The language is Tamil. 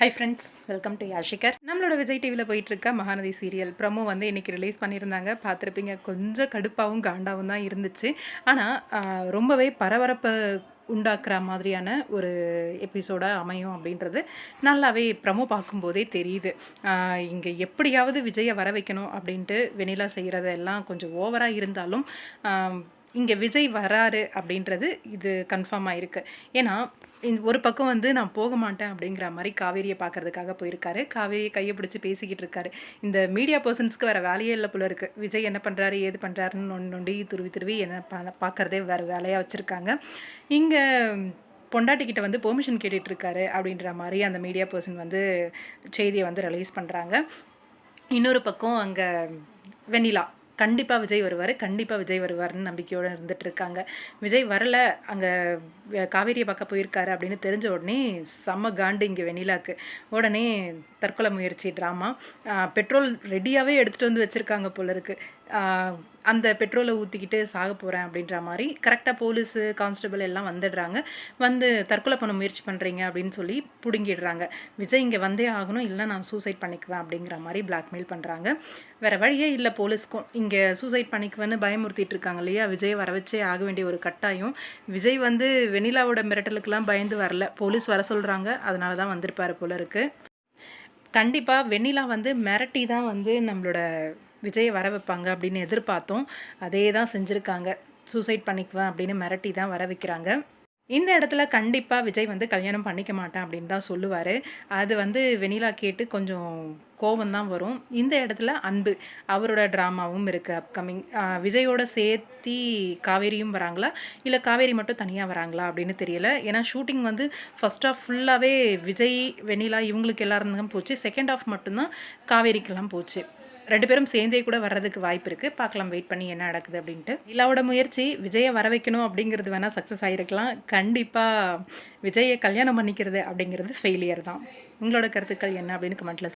ஹை ஃப்ரெண்ட்ஸ் வெல்கம் டு யாஷிகர் நம்மளோட விஜய் டிவியில் போயிட்டுருக்க மகாநதி சீரியல் ப்ரமோ வந்து இன்றைக்கி ரிலீஸ் பண்ணியிருந்தாங்க. பார்த்துருப்பீங்க கொஞ்சம் கடுப்பாகவும் காண்டாகவும் தான் இருந்துச்சு. ஆனால் ரொம்பவே பரபரப்பை உண்டாக்குற மாதிரியான ஒரு எபிசோடாக அமையும் அப்படின்றது நல்லாவே ப்ரமோ பார்க்கும்போதே தெரியுது. இங்கே எப்படியாவது விஜயை வர வைக்கணும் அப்படின்ட்டு வெனிலா செய்கிறதெல்லாம் கொஞ்சம் ஓவராக இருந்தாலும் இங்கே விஜய் வராரு அப்படின்றது இது கன்ஃபார்ம் ஆயிருக்கு. ஏன்னா இந்த ஒரு பக்கம் வந்து நான் போக மாட்டேன் அப்படிங்கிற மாதிரி காவேரியை பார்க்கறதுக்காக போயிருக்காரு. காவேரியை கையை பிடிச்சி பேசிக்கிட்டு இருக்காரு. இந்த மீடியா பர்சன்ஸ்க்கு வேறு வேலையே இல்லை போல இருக்குது விஜய் என்ன பண்ணுறாரு ஏது பண்ணுறாருன்னு நொண்டி நொண்டி துருவி துருவி என்ன பா பார்க்குறதே வேறு வேலையாக வச்சுருக்காங்க. இங்கே பொண்டாட்டிக்கிட்ட வந்து பெர்மிஷன் கேட்டுட்ருக்காரு அப்படின்ற மாதிரி அந்த மீடியா பர்சன் வந்து செய்தியை வந்து ரிலீஸ் பண்ணுறாங்க இன்னொரு பக்கம் அங்கே வெண்ணிலா. கண்டிப்பாக விஜய் வருவார் கண்டிப்பாக விஜய் வருவார்னு நம்பிக்கையோடு இருந்துட்டு இருக்காங்க விஜய் வரல அங்கே காவேரியை பார்க்க போயிருக்காரு அப்படின்னு தெரிஞ்ச உடனே செம்ம காண்டு இங்கே வெண்ணிலாக்கு. உடனே தற்கொலை முயற்சி ட்ராமா பெட்ரோல் ரெடியாகவே எடுத்துகிட்டு வந்து வச்சுருக்காங்க போல இருக்குது அந்த பெட்ரோலை ஊற்றிக்கிட்டு சாக போகிறேன் அப்படின்ற மாதிரி கரெக்டாக போலீஸு கான்ஸ்டபிள் எல்லாம் வந்துடுறாங்க. வந்து தற்கொலை பண்ண முயற்சி பண்ணுறீங்க அப்படின்னு சொல்லி பிடுங்கிடுறாங்க. விஜய் இங்கே வந்தே ஆகணும் இல்லை நான் சூசைட் பண்ணிக்குவேன் அப்படிங்கிற மாதிரி பிளாக்மெயில் பண்ணுறாங்க வேறு வழியே இல்லை போலீஸ்க்கும் இங்கே சூசைட் பண்ணிக்குவேன்னு பயமுறுத்திட்டு இருக்காங்க இல்லையா விஜய் வர வச்சே ஆக வேண்டிய ஒரு கட்டாயம். விஜய் வந்து வெனிலாவோட மிரட்டலுக்கெல்லாம் பயந்து வரல. போலீஸ் வர சொல்கிறாங்க அதனால தான் வந்திருப்பார் போல இருக்குது கண்டிப்பாக வெண்ணிலா வந்து மிரட்டி தான் வந்து நம்மளோட விஜயை வர வைப்பாங்க அப்படின்னு எதிர்பார்த்தோம். அதே தான் செஞ்சுருக்காங்க. சூசைட் பண்ணிக்குவேன் அப்படின்னு மிரட்டி தான் வர வைக்கிறாங்க. இந்த இடத்துல கண்டிப்பாக விஜய் வந்து கல்யாணம் பண்ணிக்க மாட்டேன் அப்படின்னு தான் சொல்லுவார். அது வந்து வெனிலா கேட்டு கொஞ்சம் கோபம் தான் வரும். இந்த இடத்துல அன்பு அவரோட ட்ராமாவும் இருக்குது அப்கமிங் விஜயோட சேர்த்தி காவேரியும் வராங்களா? இல்லை காவேரி மட்டும் தனியாக வராங்களா அப்படின்னு தெரியல. ஏன்னா ஷூட்டிங் வந்து ஃபஸ்ட் ஆஃப் ஃபுல்லாகவே விஜய் வெனிலா இவங்களுக்கு எல்லாரும் போச்சு. செகண்ட் ஆஃப் மட்டும்தான் காவேரிக்கெல்லாம் போச்சு. ரெண்டு பேரும் சேர்ந்தே கூட வர்றதுக்கு வாய்ப்பு இருக்குது பார்க்கலாம் வெயிட் பண்ணி என்ன நடக்குது அப்படின்ட்டு. நிலாவோட முயற்சி விஜயை வர வைக்கணும் அப்படிங்கிறது வேணால் சக்ஸஸ் ஆகிருக்கலாம் கண்டிப்பாக விஜயை கல்யாணம் பண்ணிக்கிறது அப்படிங்கிறது ஃபெயிலியர் தான். உங்களோட கருத்துக்கள் என்ன அப்படின்னு கமெண்ட்டில்